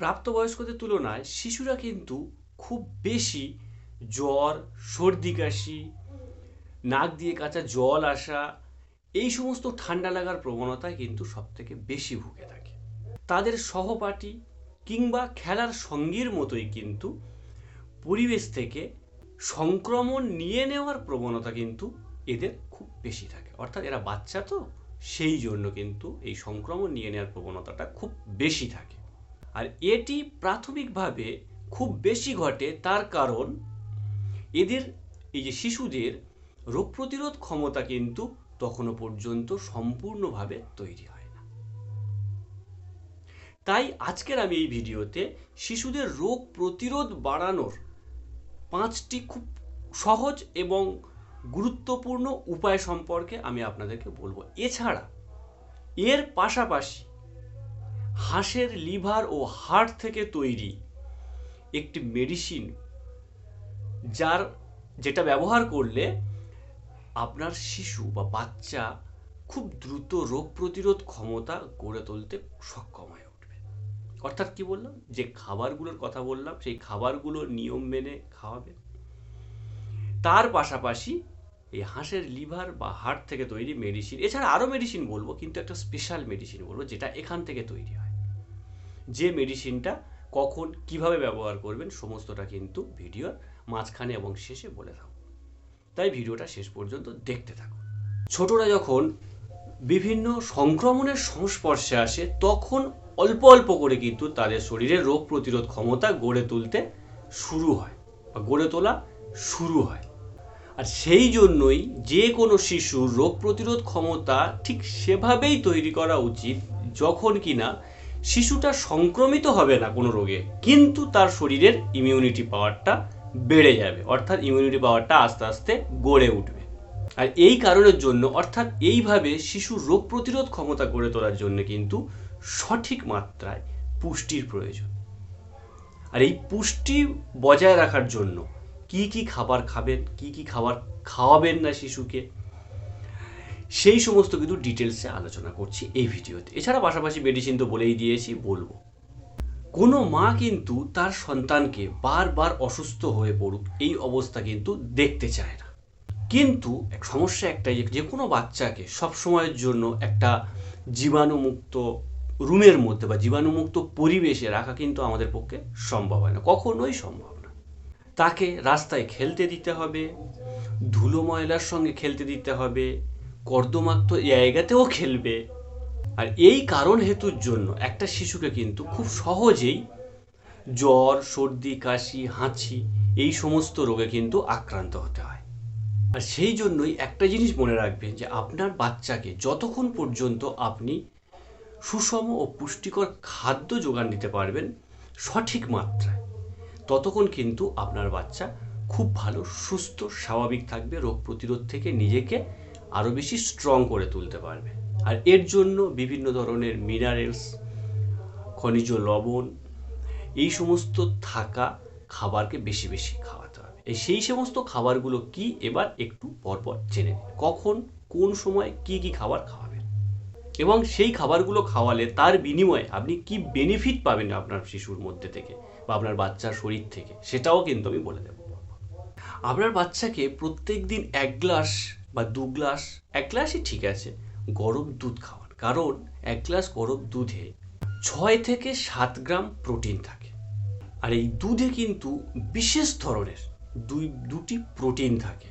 প্রাপ্তবয়স্কদের তুলনায় শিশুরা কিন্তু খুব বেশি জ্বর, সর্দি, কাশি, নাক দিয়ে কাঁচা জল আসা, এই সমস্ত ঠান্ডা লাগার প্রবণতায় কিন্তু সবথেকে বেশি ভুগে থাকে। তাদের সহপাঠী কিংবা খেলার সঙ্গীর মতোই কিন্তু পরিবেশ থেকে সংক্রমণ নিয়ে নেওয়ার প্রবণতা কিন্তু এদের খুব বেশি থাকে। অর্থাৎ এরা বাচ্চা তো, সেই জন্য কিন্তু এই সংক্রমণ নিয়ে নেওয়ার প্রবণতাটা খুব বেশি থাকে। আর এটি প্রাথমিকভাবে খুব বেশি ঘটে তার কারণ এদের, এই যে শিশুদের রোগ প্রতিরোধ ক্ষমতা কিন্তু তখনও পর্যন্ত সম্পূর্ণভাবে তৈরি হয় না। তাই আজকের আমি এই ভিডিওতে শিশুদের রোগ প্রতিরোধ বাড়ানোর পাঁচটি খুব সহজ এবং গুরুত্বপূর্ণ উপায় সম্পর্কে আমি আপনাদেরকে বলব। এছাড়া এর পাশাপাশি হাঁসের লিভার ও হার্ট থেকে তৈরি একটি মেডিসিন যার যেটা ব্যবহার করলে আপনার শিশু বা বাচ্চা খুব দ্রুত রোগ প্রতিরোধ ক্ষমতা গড়ে তুলতে সক্ষম হয়ে উঠবে। অর্থাৎ কি বললাম? যে খাবারগুলোর কথা বললাম, সেই খাবারগুলো নিয়ম মেনে খাওয়াবে। তার পাশাপাশি এই হাঁসের লিভার বা হার্ট থেকে তৈরি মেডিসিন এছাড়া আরও মেডিসিন বলব, কিন্তু একটা স্পেশাল মেডিসিন বলব, যেটা এখান থেকে তৈরি হয়। যে মেডিসিনটা কখন কীভাবে ব্যবহার করবেন, সমস্তটা কিন্তু ভিডিওর মাঝখানে এবং শেষে বলে থাকব তাই ভিডিওটা শেষ পর্যন্ত দেখতে থাকুন। ছোটরা যখন বিভিন্ন সংক্রমণের সংস্পর্শে আসে, তখন অল্প অল্প করে কিন্তু তাদের শরীরে রোগ প্রতিরোধ ক্ষমতা গড়ে তুলতে শুরু হয় বা গড়ে তোলা শুরু হয়। আর সেই জন্যই যে কোনো শিশুর রোগ প্রতিরোধ ক্ষমতা ঠিক সেভাবেই তৈরি করা উচিত, যখন কিনা শিশুটা সংক্রমিত হবে না কোনো রোগে, কিন্তু তার শরীরের ইমিউনিটি পাওয়ারটা বেড়ে যাবে, অর্থাৎ ইমিউনিটি পাওয়ারটা আস্তে আস্তে গড়ে উঠবে। আর এই কারণের জন্য, অর্থাৎ এইভাবে শিশুর রোগ প্রতিরোধ ক্ষমতা গড়ে তোলার জন্য কিন্তু সঠিক মাত্রায় পুষ্টির প্রয়োজন। আর এই পুষ্টি বজায় রাখার জন্য কি কি খাবার খাবেন, কি কি খাবার খাওয়াবেন না শিশুকে সেই সমস্ত কিন্তু ডিটেলসে আলোচনা করছি এই ভিডিওতে। এছাড়া পাশাপাশি মেডিসিন তো বলেই দিয়েছি, বলব। কোনো মা কিন্তু তার সন্তানকে বারবার অসুস্থ হয়ে পড়ুক, এই অবস্থা কিন্তু দেখতে চায় না। কিন্তু এক সমস্যা একটাই যে কোনো বাচ্চাকে সব সময়ের জন্য একটা জীবাণুমুক্ত রুমের মধ্যে বা জীবাণুমুক্ত পরিবেশে রাখা কিন্তু আমাদের পক্ষে সম্ভব হয় না, কখনোই সম্ভব না। তাকে রাস্তায় খেলতে দিতে হবে, ধুলো ময়লার সঙ্গে খেলতে দিতে হবে কর্দমাক্ত জায়গাতেও খেলবে। আর এই কারণ হেতুর জন্য একটা শিশুকে কিন্তু খুব সহজেই জ্বর, সর্দি, কাশি, হাঁচি এই সমস্ত রোগে কিন্তু আক্রান্ত হতে হয়। আর সেই জন্যই একটা জিনিস মনে রাখবেন যে আপনার বাচ্চাকে যতক্ষণ পর্যন্ত আপনি সুষম ও পুষ্টিকর খাদ্য যোগান দিতে পারবেন সঠিক মাত্রায়, ততক্ষণ কিন্তু আপনার বাচ্চা খুব ভালো, সুস্থ, স্বাভাবিক থাকবে, রোগ প্রতিরোধ থেকে নিজেকে আরও বেশি স্ট্রং করে তুলতে পারবে। আর এর জন্য বিভিন্ন ধরনের মিনারেলস খনিজ লবণ, এই সমস্ত থাকা খাবারকে বেশি বেশি খাওয়াতে হবে। এই সেই সমস্ত খাবারগুলো কি এবার একটু পরপর জেনে নিন। কখন, কোন সময় কি কি খাবার খাওয়াবেন? এবং সেই খাবারগুলো খাওয়ালে তার বিনিময়ে আপনি কি বেনিফিট পাবেন আপনার শিশুর মধ্যে থেকে বা আপনার বাচ্চার শরীর থেকে? সেটাও কিন্তু আমি বলে দেবো। আপনার বাচ্চাকে প্রত্যেক দিন এক গ্লাস বা দু গ্লাস, এক গ্লাসই ঠিক আছে, গরম দুধ খাওয়ান। কারণ এক গ্লাস গরম দুধে ছয় থেকে সাত গ্রাম প্রোটিন থাকে। আর এই দুধে কিন্তু বিশেষ ধরনের দুই, দুটি প্রোটিন থাকে,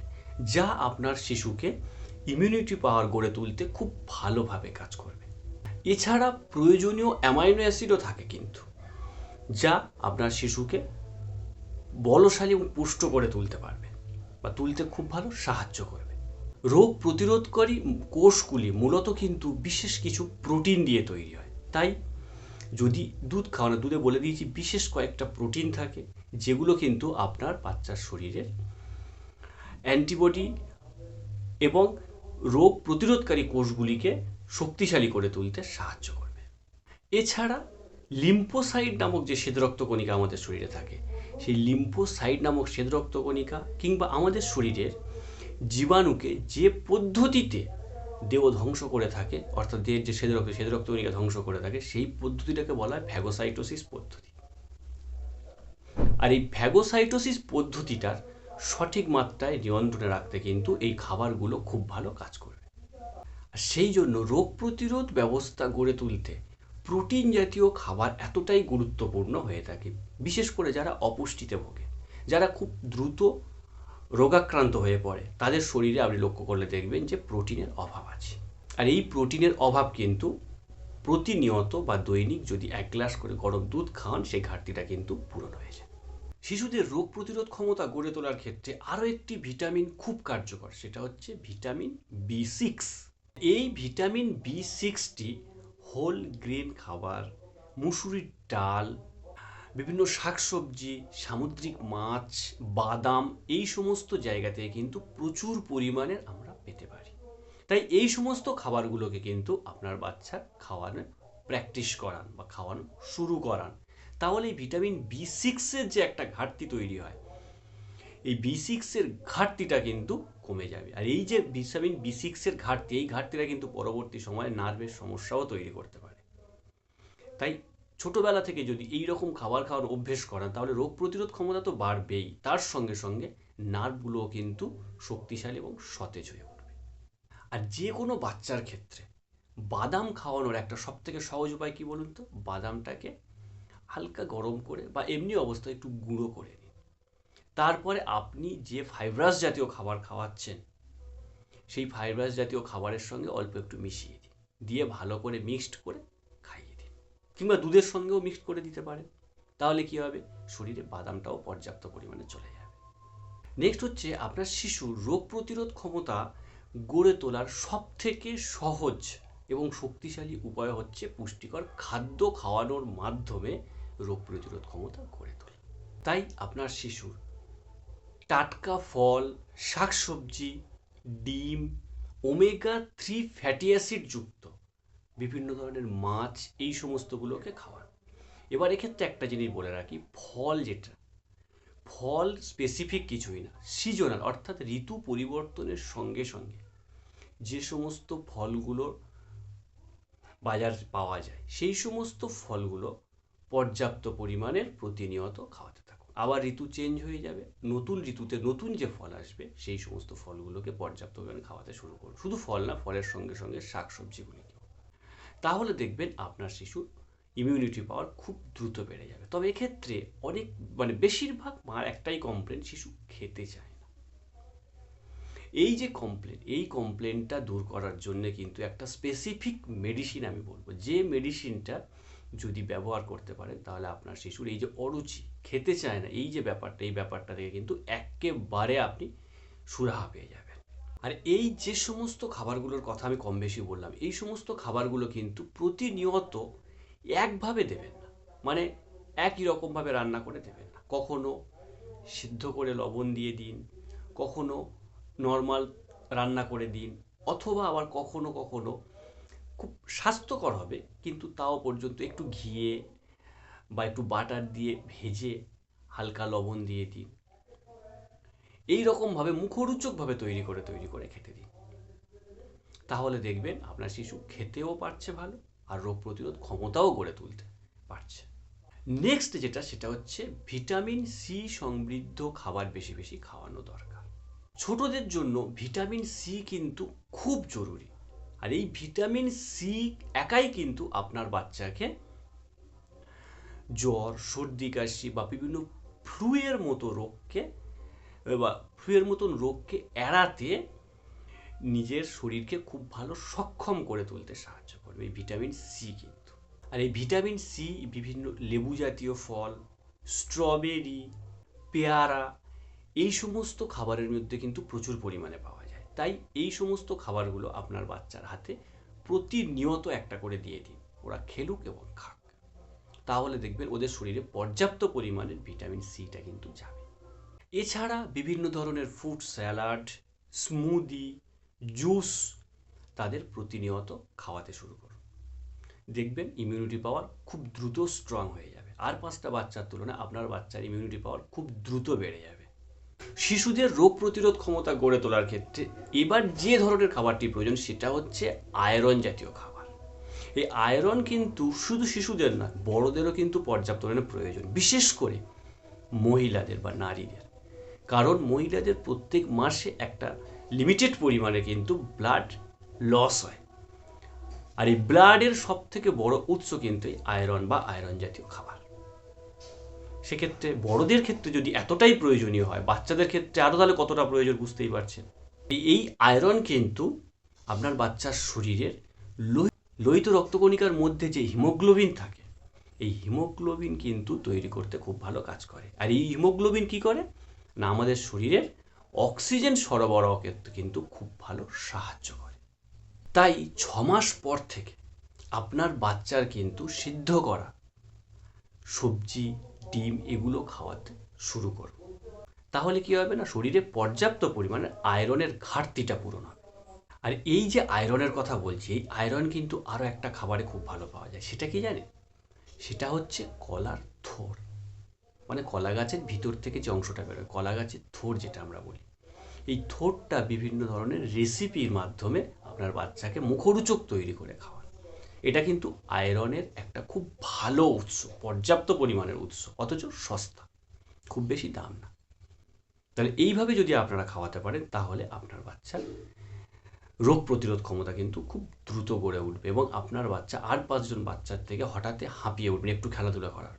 যা আপনার শিশুকে ইমিউনিটি পাওয়ার গড়ে তুলতে খুব ভালোভাবে কাজ করবে। এছাড়া প্রয়োজনীয় অ্যামাইনো অ্যাসিডও থাকে কিন্তু, যা আপনার শিশুকে বলশালী এবং পুষ্ট করে তুলতে পারবে বা তুলতে খুব ভালো সাহায্য করবে। রোগ প্রতিরোধকারী কোষগুলি মূলত কিন্তু বিশেষ কিছু প্রোটিন দিয়ে তৈরি হয়। তাই যদি দুধ খাওয়ানো, দুধে বলে দিয়েছি বিশেষ কয়েকটা প্রোটিন থাকে, যেগুলো কিন্তু আপনার বাচ্চার শরীরের অ্যান্টিবডি এবং রোগ প্রতিরোধকারী কোষগুলিকে শক্তিশালী করে তুলতে সাহায্য করবে। এছাড়া লিম্পোসাইড নামক যে শ্বেতরক্ত কণিকা আমাদের শরীরে থাকে, সেই লিম্পোসাইড নামক শ্বেতরক্ত কণিকা কিংবা আমাদের শরীরের জীবাণুকে যে পদ্ধতিতে দেহ ধ্বংস করে থাকে, অর্থাৎ দেহের যে শ্বেতরক্ত শ্বেতরক্ত কণিকা ধ্বংস করে থাকে, সেই পদ্ধতিটাকে বলা হয় ফ্যাগোসাইটোসিস পদ্ধতি। আর এই ভ্যাগোসাইটোসিস পদ্ধতিটার সঠিক মাত্রায় নিয়ন্ত্রণে রাখতে কিন্তু এই খাবারগুলো খুব ভালো কাজ করবে। আর সেই জন্য রোগ প্রতিরোধ ব্যবস্থা গড়ে তুলতে প্রোটিন জাতীয় খাবার এতটাই গুরুত্বপূর্ণ হয়ে থাকে, বিশেষ করে যারা অপুষ্টিতে ভোগে, যারা খুব দ্রুত রোগাক্রান্ত হয়ে পড়ে, তাদের শরীরে আপনি লক্ষ্য করলে দেখবেন যে প্রোটিনের অভাব আছে। আর এই প্রোটিনের অভাব কিন্তু প্রতিনিয়ত বা দৈনিক যদি এক গ্লাস করে গরম দুধ খাওয়ান সেই ঘাটতিটা কিন্তু পূরণ হয়ে যায়। শিশুদের রোগ প্রতিরোধ ক্ষমতা গড়ে তোলার ক্ষেত্রে আরও একটি ভিটামিন খুব কার্যকর, সেটা হচ্ছে ভিটামিন বি সিক্স। এই vitamin B sixty whole grain খাবার, মুসুরির ডাল বিভিন্ন শাকসবজি, সামুদ্রিক মাছ, বাদাম এই সমস্ত জায়গা থেকে কিন্তু প্রচুর পরিমাণে আমরা পেতে পারি। তাই এই সমস্ত খাবারগুলোকে কিন্তু আপনার বাচ্চা খাওয়ানো প্র্যাকটিস করান বা খাওয়ানো শুরু করান। তাহলে এই ভিটামিন বি সিক্সের যে একটা ঘাটতি তৈরি হয়, এই বি সিক্সের ঘাটতিটা কিন্তু কমে যাবে। আর এই যে ভিটামিন বি সিক্সের ঘাটতি, এই ঘাটতিটা কিন্তু পরবর্তী সময়ে নার্ভের সমস্যাও তৈরি করতে পারে। তাই ছোটবেলা থেকে যদি এই রকম খাবার খাওয়ার অভ্যেস করান, তাহলে রোগ প্রতিরোধ ক্ষমতা তো বাড়বেই। তার সঙ্গে সঙ্গে নার্ভগুলোও কিন্তু শক্তিশালী এবং সতেজ হয়ে উঠবে। আর যে কোনো বাচ্চার ক্ষেত্রে বাদাম খাওয়ানোর একটা সব থেকে সহজ উপায় কি বলুন তো? বাদামটাকে হালকা গরম করে বা এমনি অবস্থায় একটু গুঁড়ো করে নিন। তারপরে আপনি যে ফাইব্রাস জাতীয় খাবার খাওয়াচ্ছেন, সেই ফাইব্রাস জাতীয় খাবারের সঙ্গে অল্প একটু মিশিয়ে দিন। দিয়ে ভালো করে মিক্সড করে কিংবা দুধের সঙ্গেও মিক্সড করে দিতে পারেন তাহলে কি হবে? শরীরে বাদামটাও পর্যাপ্ত পরিমাণে চলে যাবে। নেক্সট হচ্ছে আপনার শিশুর রোগ প্রতিরোধ ক্ষমতা গড়ে তোলার সব থেকে সহজ এবং শক্তিশালী উপায় হচ্ছে পুষ্টিকর খাদ্য খাওয়ানোর মাধ্যমে রোগ প্রতিরোধ ক্ষমতা গড়ে তোলা। তাই আপনার শিশুর টাটকা ফল, শাকসবজি, ডিম ওমেগা থ্রি ফ্যাটি অ্যাসিড যুক্ত বিভিন্ন ধরনের মাছ, এই সমস্তগুলোকে খাওয়ান। এবার এক্ষেত্রে একটা জিনিস বলে রাখি, ফল যেটা, ফল স্পেসিফিক কিছুই না সিজনাল অর্থাৎ ঋতু পরিবর্তনের সঙ্গে সঙ্গে যে সমস্ত ফলগুলোর বাজার পাওয়া যায়, সেই সমস্ত ফলগুলো পর্যাপ্ত পরিমাণের প্রতিনিয়ত খাওয়াতে থাকুন। আবার ঋতু চেঞ্জ হয়ে যাবে, নতুন ঋতুতে নতুন যে ফল আসবে, সেই সমস্ত ফলগুলোকে পর্যাপ্ত পরিমাণে খাওয়াতে শুরু করুন। শুধু ফল না, ফলের সঙ্গে সঙ্গে শাক সবজিগুলিকেও তাহলে দেখবেন আপনার শিশুর ইমিউনিটি পাওয়ার খুব দ্রুত বেড়ে যাবে। তবে এক্ষেত্রে অনেক মানে বেশিরভাগ মার একটাই কমপ্লেন শিশু খেতে চায় না। এই যে কমপ্লেন এই কমপ্লেনটা দূর করার জন্য কিন্তু একটা স্পেসিফিক মেডিসিন আমি বলব। যে মেডিসিনটা যদি ব্যবহার করতে পারেন, তাহলে আপনার শিশুর এই যে অরুচি, খেতে চায় না, এই যে ব্যাপারটা, এই ব্যাপারটা থেকে কিন্তু একেবারে আপনি সুরাহা পেয়ে যাবেন। আর এই যে সমস্ত খাবারগুলোর কথা আমি কম বেশি বললাম, এই সমস্ত খাবারগুলো কিন্তু প্রতিনিয়ত একভাবে দেবেন না। মানে একই রকমভাবে রান্না করে দেবেন না। কখনো সিদ্ধ করে লবণ দিয়ে দিন, কখনো নর্মাল রান্না করে দিন, অথবা আবার কখনো কখনো খুব স্বাস্থ্যকর হবে, কিন্তু তাও পর্যন্ত একটু ঘিয়ে বা একটু বাটার দিয়ে ভেজে হালকা লবণ দিয়ে দিন। এই রকমভাবে মুখরোচকভাবে তৈরি করে তৈরি করে খেতে দিন। তাহলে দেখবেন আপনার শিশু খেতেও পারছে ভালো আর রোগ প্রতিরোধ ক্ষমতাও গড়ে তুলতে পারছে। নেক্সট যেটা, সেটা হচ্ছে ভিটামিন সি সমৃদ্ধ খাবার বেশি বেশি খাওয়ানো দরকার। ছোটদের জন্য ভিটামিন সি কিন্তু খুব জরুরি। আর এই ভিটামিন সি একাই কিন্তু আপনার বাচ্চাকে জ্বর, সর্দি, কাশি বা বিভিন্ন ফ্লুয়ের মতো রোগকে বা ফ্লুয়ের মতন রোগকে এড়াতে নিজের শরীরকে খুব ভালো সক্ষম করে তুলতে সাহায্য করবে এই ভিটামিন সি কিন্তু। আর এই ভিটামিন সি বিভিন্ন লেবু জাতীয় ফল, স্ট্রবেরি, পেয়ারা, এই সমস্ত খাবারের মধ্যে কিন্তু প্রচুর পরিমাণে পাওয়া যায়। তাই এই সমস্ত খাবারগুলো আপনার বাচ্চার হাতে প্রতিনিয়ত একটা করে দিয়ে দিন। ওরা খেলুক এবং খাক। তাহলে দেখবেন ওদের শরীরে পর্যাপ্ত পরিমাণের ভিটামিন সিটা কিন্তু যাবে। এছাড়া বিভিন্ন ধরনের ফ্রুট স্যালাড স্মুদি জুস তাদের প্রতিনিয়ত খাওয়াতে শুরু করুন দেখবেন ইমিউনিটি পাওয়ার খুব দ্রুত স্ট্রং হয়ে যাবে। আর পাঁচটা বাচ্চার তুলনায় আপনার বাচ্চার ইমিউনিটি পাওয়ার খুব দ্রুত বেড়ে যাবে। শিশুদের রোগ প্রতিরোধ ক্ষমতা গড়ে তোলার ক্ষেত্রে এবার যে ধরনের খাবারটি প্রয়োজন সেটা হচ্ছে আয়রন জাতীয় খাবার। এই আয়রন কিন্তু শুধু শিশুদের না বড়দেরও কিন্তু পর্যাপ্ত প্রয়োজন। বিশেষ করে মহিলাদের বা নারীদের। কারণ মহিলাদের প্রত্যেক মাসে একটা লিমিটেড পরিমাণে কিন্তু ব্লাড লস হয়। আর এই ব্লাডের সব থেকে বড় উৎস কিন্তু এই আয়রন বা আয়রন জাতীয় খাবার। সেক্ষেত্রে বড়দের ক্ষেত্রে যদি এতটাই প্রয়োজনীয় হয়, বাচ্চাদের ক্ষেত্রে আরও তাহলে কতটা প্রয়োজন বুঝতেই পারছেন? এই- আয়রন কিন্তু আপনার বাচ্চার শরীরের লোহি- লোহিত রক্তকণিকার মধ্যে যে হিমোগ্লোবিন থাকে, এই হিমোগ্লোবিন কিন্তু তৈরি করতে খুব ভালো কাজ করে। আর এই হিমোগ্লোবিন কি করে? না আমাদের শরীরের অক্সিজেন সরবরাহ ক্ষেত্রে কিন্তু খুব ভালো সাহায্য করে। তাই ছ মাস পর থেকে আপনার বাচ্চার কিন্তু সিদ্ধ করা সবজি, ডিম এগুলো খাওয়াতে শুরু করব তাহলে কি হবে না? শরীরে পর্যাপ্ত পরিমাণে আয়রনের ঘাটতিটা পূরণ হবে। আর এই যে আয়রনের কথা বলছি, এই আয়রন কিন্তু আরও একটা খাবারে খুব ভালো পাওয়া যায়। সেটা কি জানেন? সেটা হচ্ছে কলার থোর মানে কলা গাছের ভিতর থেকে যে অংশটা বেরোয় কলা গাছের থোর যেটা আমরা বলি। এই থোরটা বিভিন্ন ধরনের রেসিপির মাধ্যমে আপনার বাচ্চাকে মুখরোচক তৈরি করে খাওয়ান এটা কিন্তু আয়রনের একটা খুব ভালো উৎস, পর্যাপ্ত পরিমাণের উৎস, অথচ সস্তা, খুব বেশি দাম না। তাহলে এইভাবে যদি আপনারা খাওয়াতে পারেন, তাহলে আপনার বাচ্চার রোগ প্রতিরোধ ক্ষমতা কিন্তু খুব দ্রুত গড়ে উঠবে এবং আপনার বাচ্চা, আর পাঁচজন বাচ্চার থেকে হঠাৎ হাঁপিয়ে উঠবে, একটু খেলাধুলা করার।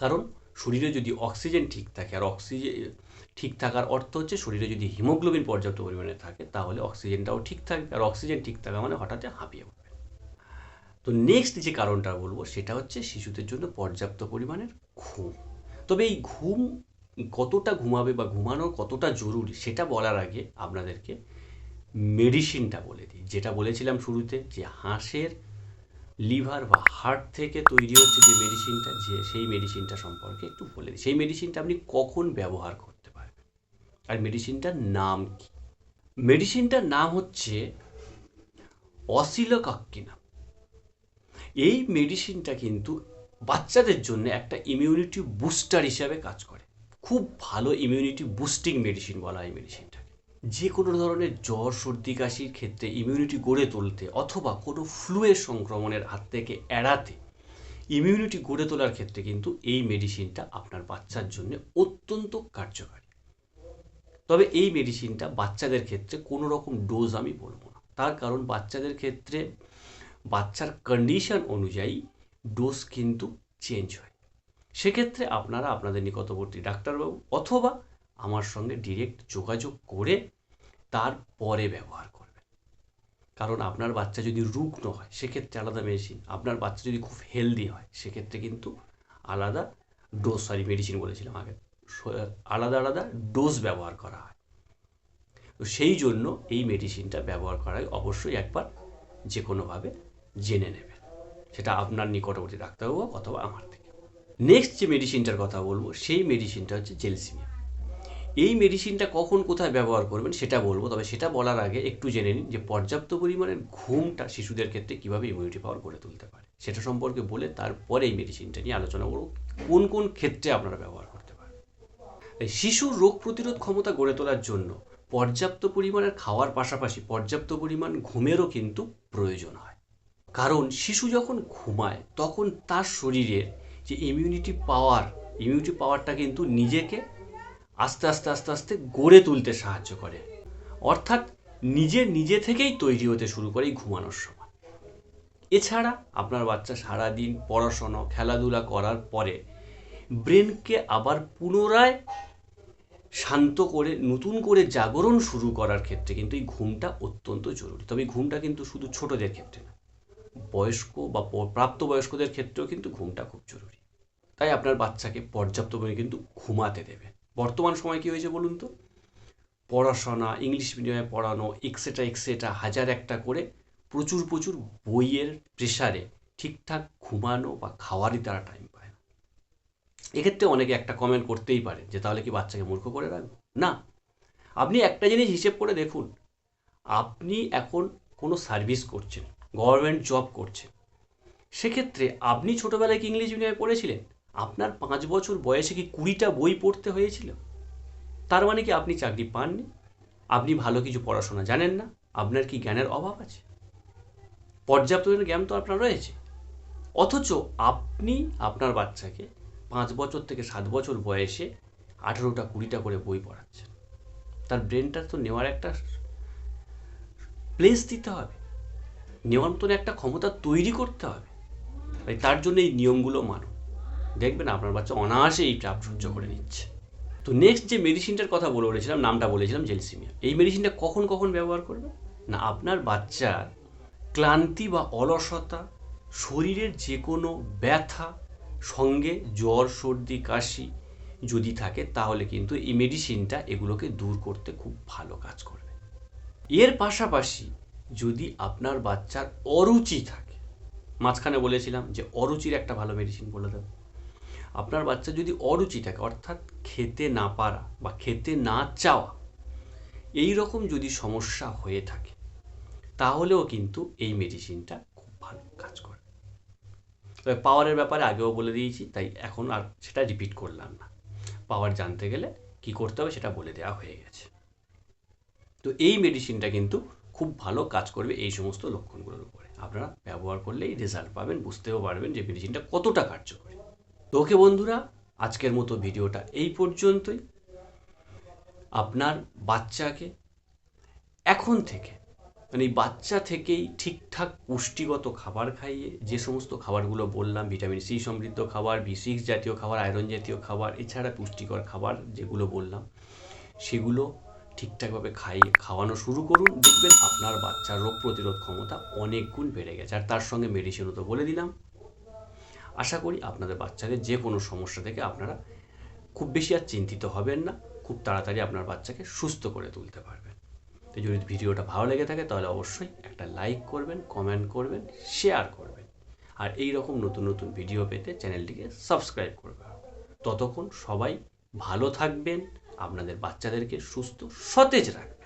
কারণ শরীরে যদি অক্সিজেন ঠিক থাকে, আর অক্সিজেন ঠিক থাকার অর্থ হচ্ছে শরীরে যদি হিমোগ্লোবিন পর্যাপ্ত পরিমাণে থাকে, তাহলে অক্সিজেনটাও ঠিক থাকবে। আর অক্সিজেন ঠিক থাকা মানে হঠাৎ হাঁপিয়ে উঠবে তো নেক্সট যে কারণটা বলব, সেটা হচ্ছে শিশুদের জন্য পর্যাপ্ত পরিমাণের ঘুম। তবে এই ঘুম কতটা ঘুমাবে বা ঘুমানো কতটা জরুরি, সেটা বলার আগে আপনাদেরকে মেডিসিনটা বলে দিই। যেটা বলেছিলাম শুরুতে, যে হাঁসের লিভার বা হার্ট থেকে তৈরি হচ্ছে যে মেডিসিনটা যে সেই মেডিসিনটা সম্পর্কে একটু বলে দিই। সেই মেডিসিনটা আপনি কখন ব্যবহার করতে পারবেন? আর মেডিসিনটার নাম কি? মেডিসিনটার নাম হচ্ছে অসিলোকাক্কিনা। এই মেডিসিনটা কিন্তু বাচ্চাদের জন্য একটা ইমিউনিটি বুস্টার হিসাবে কাজ করে। খুব ভালো ইমিউনিটি বুস্টিং মেডিসিন বলা হয় মেডিসিনটাকে যে কোনো ধরনের জ্বর, সর্দি, কাশির ক্ষেত্রে ইমিউনিটি গড়ে তুলতে অথবা কোনো ফ্লুয়ের সংক্রমণের হাত থেকে এড়াতে ইমিউনিটি গড়ে তোলার ক্ষেত্রে কিন্তু এই মেডিসিনটা আপনার বাচ্চার জন্য অত্যন্ত কার্যকারী। তবে এই মেডিসিনটা বাচ্চাদের ক্ষেত্রে কোনো রকম ডোজ আমি বলব না। তার কারণ বাচ্চাদের ক্ষেত্রে বাচ্চার কন্ডিশন অনুযায়ী ডোজ কিন্তু চেঞ্জ হয়। সেক্ষেত্রে আপনারা আপনাদের নিকটবর্তী ডাক্তারবাবু অথবা আমার সঙ্গে ডিরেক্ট যোগাযোগ করে তারপরে ব্যবহার করবেন কারণ আপনার বাচ্চা যদি রুগ্ন হয়, সেক্ষেত্রে আলাদা মেডিসিন আপনার বাচ্চা যদি খুব হেলদি হয়, সেক্ষেত্রে কিন্তু আলাদা ডোজ সরি মেডিসিন বলেছিলাম আগে। আলাদা আলাদা ডোজ ব্যবহার করা হয়। তো সেই জন্য এই মেডিসিনটা ব্যবহার করায় অবশ্যই একবার যে কোনোভাবে জেনে নেবেন। সেটা আপনার নিকটবর্তী ডাক্তারবাবু অথবা আমার থেকে। নেক্সট যে মেডিসিনটার কথা বলব, সেই মেডিসিনটা হচ্ছে জেলসিমিয়া। এই মেডিসিনটা কখন কোথায় ব্যবহার করবেন সেটা বলব, তবে সেটা বলার আগে একটু জেনে নিন যে পর্যাপ্ত পরিমাণের ঘুমটা শিশুদের ক্ষেত্রে কীভাবে ইমিউনিটি পাওয়ার গড়ে তুলতে পারে। সেটা সম্পর্কে বলে তারপরে এই মেডিসিনটা নিয়ে আলোচনা করব, কোন কোন ক্ষেত্রে আপনারা ব্যবহার করতে পারেন। শিশুর রোগ প্রতিরোধ ক্ষমতা গড়ে তোলার জন্য পর্যাপ্ত পরিমাণের খাওয়ার পাশাপাশি পর্যাপ্ত পরিমাণ ঘুমেরও কিন্তু প্রয়োজন হয়। কারণ শিশু যখন ঘুমায়, তখন তার শরীরের যে ইমিউনিটি পাওয়ার ইমিউনিটি পাওয়ারটা কিন্তু নিজেকে আস্তে আস্তে আস্তে আস্তে গড়ে তুলতে সাহায্য করে। অর্থাৎ নিজে নিজে থেকেই তৈরি হতে শুরু করে এই ঘুমানোর সময়। এছাড়া আপনার বাচ্চা সারাদিন পড়াশোনা, খেলাধুলা করার পরে ব্রেনকে আবার পুনরায় শান্ত করে, নতুন করে জাগরণ শুরু করার ক্ষেত্রে কিন্তু এই ঘুমটা অত্যন্ত জরুরি। তবে ঘুমটা কিন্তু শুধু ছোটদের ক্ষেত্রে না, বয়স্ক বা প্রাপ্তবয়স্কদের ক্ষেত্রেও কিন্তু ঘুমটা খুব জরুরি। তাই আপনার বাচ্চাকে পর্যাপ্ত পরিমাণে কিন্তু ঘুমাতে দেবে বর্তমান সময় কি হয়েছে বলুন তো? পড়াশোনা, ইংলিশ মিডিয়ামে পড়ানো এক্সেট্রা এক্সেট্রা হাজার একটা করে প্রচুর প্রচুর বইয়ের প্রেশারে ঠিকঠাক ঘুমানো বা খাওয়ারই তারা টাইম পায় না। এক্ষেত্রে অনেকে একটা কমেন্ট করতেই পারে যে, তাহলে কি বাচ্চাকে মূর্খ করে রাখব? না। আপনি একটা জিনিস হিসেব করে দেখুন। আপনি এখন কোনো সার্ভিস করছেন গভর্নমেন্ট জব করছেন, সেক্ষেত্রে আপনি ছোটোবেলায় কি ইংলিশ মিডিয়ামে পড়েছিলেন? আপনার পাঁচ বছর বয়সে কি কুড়িটা বই পড়তে হয়েছিল? তার মানে কি আপনি চাকরি পাননি? আপনি ভালো কিছু পড়াশোনা জানেন না? আপনার কি জ্ঞানের অভাব আছে? পর্যাপ্ত জ্ঞান তো আপনার রয়েছে। অথচ আপনি, আপনার বাচ্চাকে পাঁচ বছর থেকে সাত বছর বয়সে আঠেরোটা, কুড়িটা করে বই পড়াচ্ছেন। তার ব্রেনটা তো নেওয়ার একটা প্লেস দিতে হবে। নেওয়ার মতন একটা ক্ষমতা তৈরি করতে হবে। তাই তার জন্য এই নিয়মগুলো মানুন দেখবেন আপনার বাচ্চা অনায়াসে এই চাপ সহ্য করে নিচ্ছে। তো নেক্সট যে মেডিসিনটার কথা বলে বলেছিলাম, নামটা বলেছিলাম, জেলসিমিয়া। এই মেডিসিনটা কখন কখন ব্যবহার করবে? না, আপনার বাচ্চার ক্লান্তি বা অলসতা, শরীরের যে কোনো ব্যথা, সঙ্গে জ্বর, সর্দি, কাশি যদি থাকে, তাহলে কিন্তু এই মেডিসিনটা এগুলোকে দূর করতে খুব ভালো কাজ করবে। এর পাশাপাশি যদি আপনার বাচ্চার অরুচি থাকে, মাঝখানে বলেছিলাম যে অরুচির একটা ভালো মেডিসিন বলে দেবো। আপনার বাচ্চা যদি অরুচি থাকে, অর্থাৎ খেতে না পারা বা খেতে না চাওয়া, এই রকম যদি সমস্যা হয়ে থাকে, তাহলেও কিন্তু এই মেডিসিনটা খুব ভালো কাজ করে। তবে পাওয়ারের ব্যাপারে আগেও বলে দিয়েছি, তাই এখন আর সেটা রিপিট করলাম না। পাওয়ার জানতে গেলে কি করতে হবে সেটা বলে দেওয়া হয়ে গেছে। তো এই মেডিসিনটা কিন্তু খুব ভালো কাজ করবে এই সমস্ত লক্ষণগুলোর উপরে। আপনারা ব্যবহার করলেই রেজাল্ট পাবেন, বুঝতেও পারবেন যে মেডিসিনটা কতটা কার্যকরী। তো ওকে বন্ধুরা, আজকের মতো ভিডিওটা এই পর্যন্তই। আপনার বাচ্চাকে এখন থেকে মানে এই বাচ্চা থেকেই ঠিকঠাক পুষ্টিগত খাবার খাইয়ে, যে সমস্ত খাবারগুলো বললাম, ভিটামিন সি সমৃদ্ধ খাবার, বি সিক্স জাতীয় খাবার, আয়রন জাতীয় খাবার, এছাড়া পুষ্টিকর খাবার যেগুলো বললাম, সেগুলো ঠিকঠাকভাবে খাইয়ে, খাওয়ানো শুরু করুন। দেখবেন আপনার বাচ্চার রোগ প্রতিরোধ ক্ষমতা অনেক গুণ বেড়ে গেছে। আর তার সঙ্গে মেডিসিনও তো বলে দিলাম। আশা করি আপনাদের বাচ্চাদের যে কোনো সমস্যা থেকে আপনারা খুব বেশি আর চিন্তিত হবেন না, খুব তাড়াতাড়ি আপনার বাচ্চাকে সুস্থ করে তুলতে পারবেন। তো যদি ভিডিওটা ভালো লেগে থাকে তাহলে অবশ্যই একটা লাইক করবেন কমেন্ট করবেন শেয়ার করবেন। আর এই রকম নতুন নতুন ভিডিও পেতে চ্যানেলটিকে সাবস্ক্রাইব করবেন। ততক্ষণ সবাই ভালো থাকবেন, আপনাদের বাচ্চাদেরকে সুস্থ, সতেজ রাখবেন।